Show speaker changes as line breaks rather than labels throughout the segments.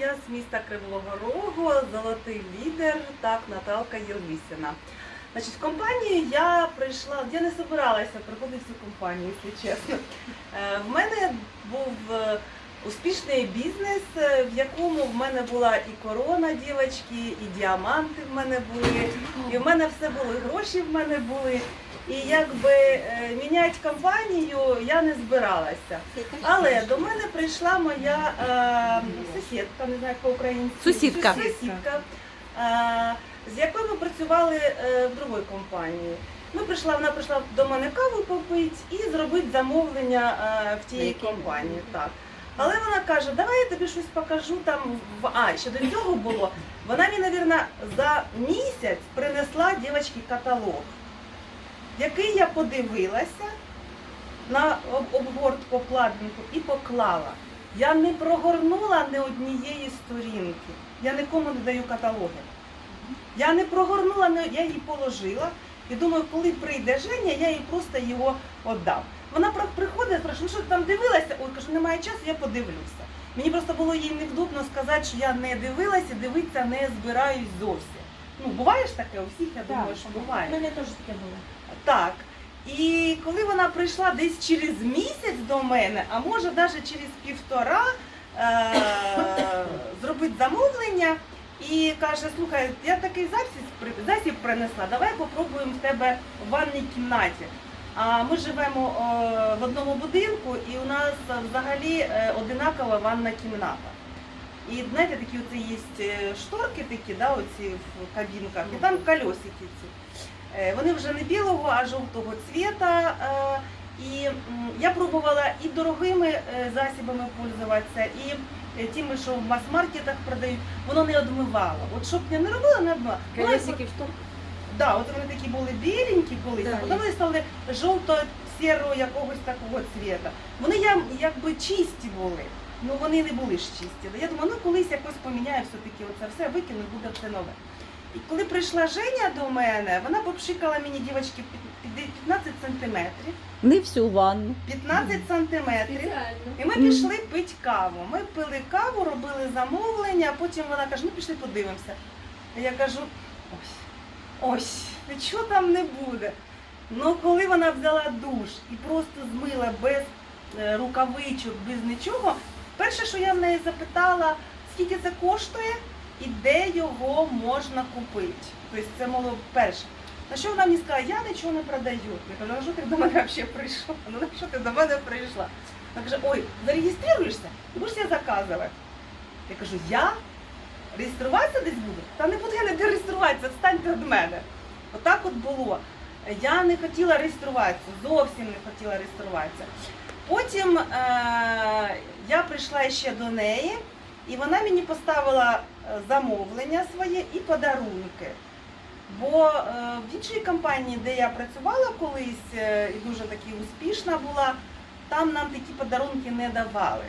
Я з міста Кривого Рогу, золотий лідер, так, Наталка Єлисіна. Значить, в компанію я прийшла, я не збиралася приходити цю компанію, якщо чесно. Е, В мене був е, успішний бізнес, е, в якому в мене була і корона, дівчатки, і діаманти в мене були, і в мене все було, і гроші в мене були. І якби е, міняти компанію я не збиралася. Але до мене прийшла моя е, сусідка, не знаю як по-українськи.
Сусідка.
Сусідка, е, з якою ми працювали е, в другій компанії. Ми прийшла, вона прийшла до мене каву попити і зробити замовлення е, в
Якій?
компанії. Так. Але вона каже, давай я тобі щось покажу там в А, ще до цього було. Вона мені, мабуть, за місяць принесла дівчатки каталог, який я подивилася на об- обгортку обкладинку і поклала. Я не прогорнула ні однієї сторінки. Я нікому не даю каталоги. Я не прогорнула, я її положила і думаю, коли прийде Женя, я їй просто його віддам. Вона приходить, спрашує, ну що ти там дивилася? Ой, кажу, немає часу, я подивлюся. Мені просто було їй невдобно сказати, що я не дивилася, дивитися не збираюсь зовсім. Ну, буває ж таке у всіх, я думаю, що буває.
У мене теж таке було.
Так. І коли вона прийшла десь через місяць до мене, а може навіть через півтора, е- зробити замовлення і каже, слухай, я такий засіб, засіб принесла, давай попробуємо в тебе в ванній кімнаті. А ми живемо е, в одному будинку і у нас взагалі е, одинакова ванна кімната. І знаєте, такі оце є е, шторки такі, да, оці в кабінках, і там колесики ці. Е, Вони вже не білого, а жовтого цвіта. е, І я пробувала і дорогими е, засібами пользуватися, і тими, що в мас-маркетах продають, воно не одмивало. От щоб я не робила, не одмивало. Воно
Колесики в.
Да, от вони такі були біленькі колись, а потім вони стали жовто-сірого якогось такого цвіта. Вони якби чисті були, ну вони не були ж чисті. Я думаю, ну колись якось поміняю все-таки оце все, викину, буде все нове. І коли прийшла Женя до мене, вона попшикала мені, дівчатки, під- під 15 сантиметрів.
Не всю ванну.
15 сантиметрів. І ми пішли пити каву. Ми пили каву, робили замовлення, а потім вона каже, ну пішли подивимося. Я кажу, ось, ось, нічого там не буде. Ну коли вона взяла душ і просто змила без е, рукавичок, без нічого, перше, що я в неї запитала, скільки це коштує і де його можна купити. Тобто це було перше. На що вона мені сказала, я нічого не продаю. Я кажу, а що ти до мене взагалі прийшла? Ну на що ти до мене прийшла? Вона каже, ой, зареєструєшся і будеш я заказувати. Я кажу, я реєструватися десь буду? Та не буду я не реєструватися, відстаньте від мене. Отак от було. Я не хотіла реєструватися, зовсім не хотіла реєструватися. Потім е- я прийшла ще до неї, і вона мені поставила е, замовлення своє і подарунки. Бо е, в іншій компанії, де я працювала колись е, і дуже таки успішна була, там нам такі подарунки не давали.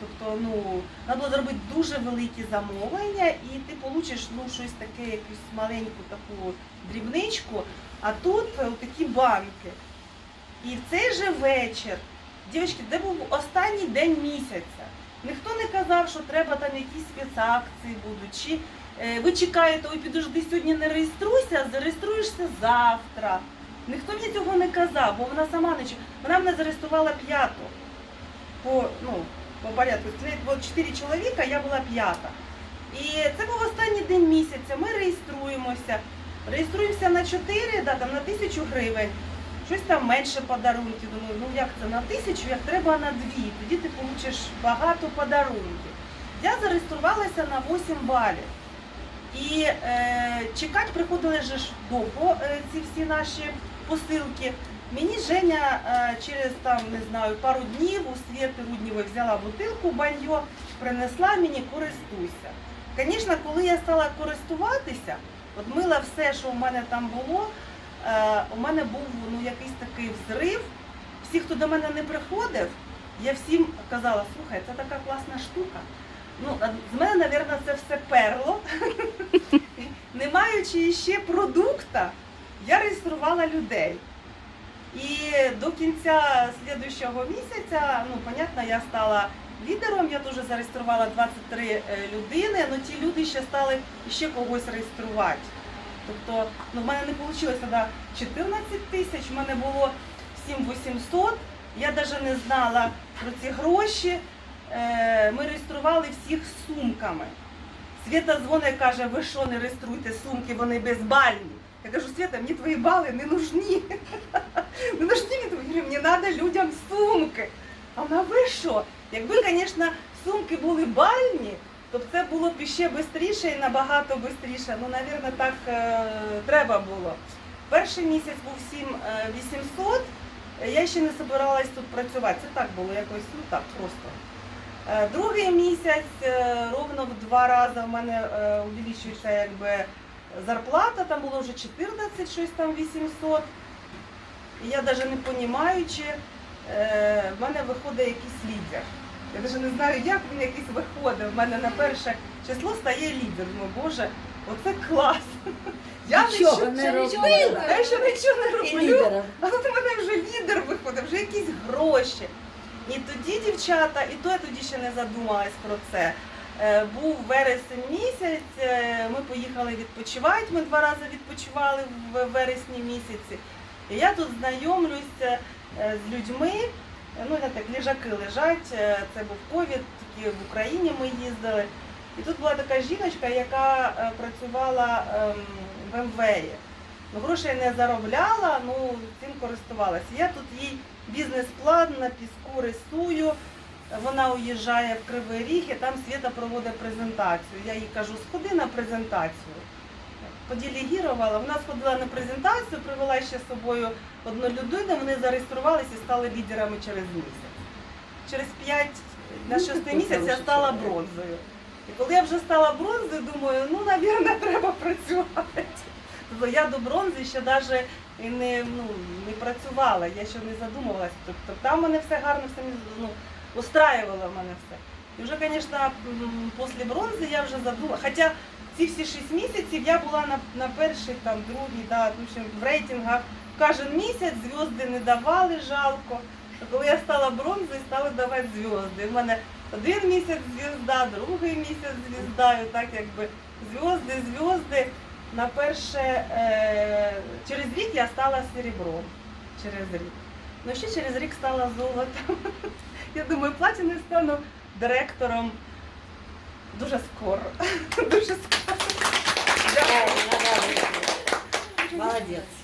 Тобто, ну, треба було зробити дуже великі замовлення, і ти получиш ну, щось таке, якусь маленьку таку дрібничку, а тут такі банки. І в цей же вечір, дівчатки, де був останній день місяця, ніхто не казав, що треба там якісь спецакції будуть, чи е, ви чекаєте, ой, підожди, сьогодні не реєструйся, а зареєструєшся завтра. Ніхто мені цього не казав, бо вона сама не чекала. Вона мене зареєструвала п'яту. По, ну, по порядку. Чотири чоловіка, я була п'ята. І це був останній день місяця. Ми реєструємося. Реєструємося на 4, да, там на тисячу гривень. Щось там менше подарунків. Думаю, ну як це на тисячу, як треба на дві. Тоді ти получиш багато подарунків. Я зареєструвалася на 8 балів. І е, чекати приходили ж довго е, ці всі наші посилки. Мені Женя е, через там не знаю пару днів у Світи Руднєвої взяла бутилку баньо, принесла мені користуйся. Звісно, коли я стала користуватися, от мила все, що в мене там було, у мене був ну, якийсь такий взрив. Всі, хто до мене не приходив, я всім казала, слухай, це така класна штука. Ну, з мене, мабуть, це все перло. Не маючи ще продукта, я реєструвала людей. І до кінця слідуючого місяця, ну, понятно, я стала лідером. Я теж зареєструвала 23 е, людини, але ті люди ще стали ще когось реєструвати. Тобто, ну, в мене не вийшло тоді 14 тисяч, в мене було 7800. Я навіть не знала про ці гроші. Е, Ми реєстрували всіх з сумками. Свята дзвонить каже, ви що не реєструєте сумки, вони безбальні. Я кажу, Свята, мені твої бали не нужні. Не нужні мені твої, мені треба людям сумки. А вона ви що? Якби, звісно, сумки були бальні, то б це було б ще швидше і набагато швидше. Ну, мабуть, так е, треба було. Перший місяць був 7800, я ще не збиралась тут працювати. Це так було якось, ну так, просто. Е, Другий місяць е, ровно в два рази в мене е, увеличується якби зарплата, там було вже 14, щось там 800. І я навіть не розумію, чи е, в мене виходить якийсь лідер. Я навіть не знаю, як він якийсь виходить. В мене на перше число стає лідер. Думаю, Боже, оце клас. Я
Нічого не робила.
Я ще нічого не роблю. А тут у мене вже лідер виходить, вже якісь гроші. І тоді, дівчата, і то я тоді ще не задумалась про це. Е, Був вересень місяць, е, ми поїхали відпочивати, ми два рази відпочивали в вересні місяці. І я тут знайомлюся е, з людьми, ну не так, ліжаки лежать, е, це був ковід, тільки в Україні ми їздили. І тут була така жіночка, яка е, працювала ем, в МВЕ. Ну, грошей не заробляла, ну цим користувалася. Я тут їй бізнес-план на піску рисую. Вона уїжджає в Кривий Ріг і там Свята проводить презентацію. Я їй кажу, сходи на презентацію. Поділегірувала. Вона сходила на презентацію, привела ще з собою одну людину, вони зареєструвалися і стали лідерами через місяць. Через 5 на
Ну,
6 місяць я стала бронзою. І коли я вже стала бронзою, думаю, ну, навірно, треба працювати. Тобто я до бронзи ще навіть і не, ну, не працювала, я ще не задумувалася. Тобто там мене все гарно все ну, устраювало мене все. І вже, звісно, після бронзи я вже задумала. Хоча ці всі 6 місяців я була на, на перший, там, другий, да, в рейтингах. Кожен місяць зв'язки не давали, жалко. Коли я стала бронзою, стали давати зв'язки. У мене один місяць звізда, другий місяць звізда, і так якби зв'язки, зв'язки. На перше, е, через рік я стала серебром. Через рік. Ну ще через рік стала золотом. Я думаю, платіною стану директором дуже скоро. Дуже скоро. Дякую.
Молодець.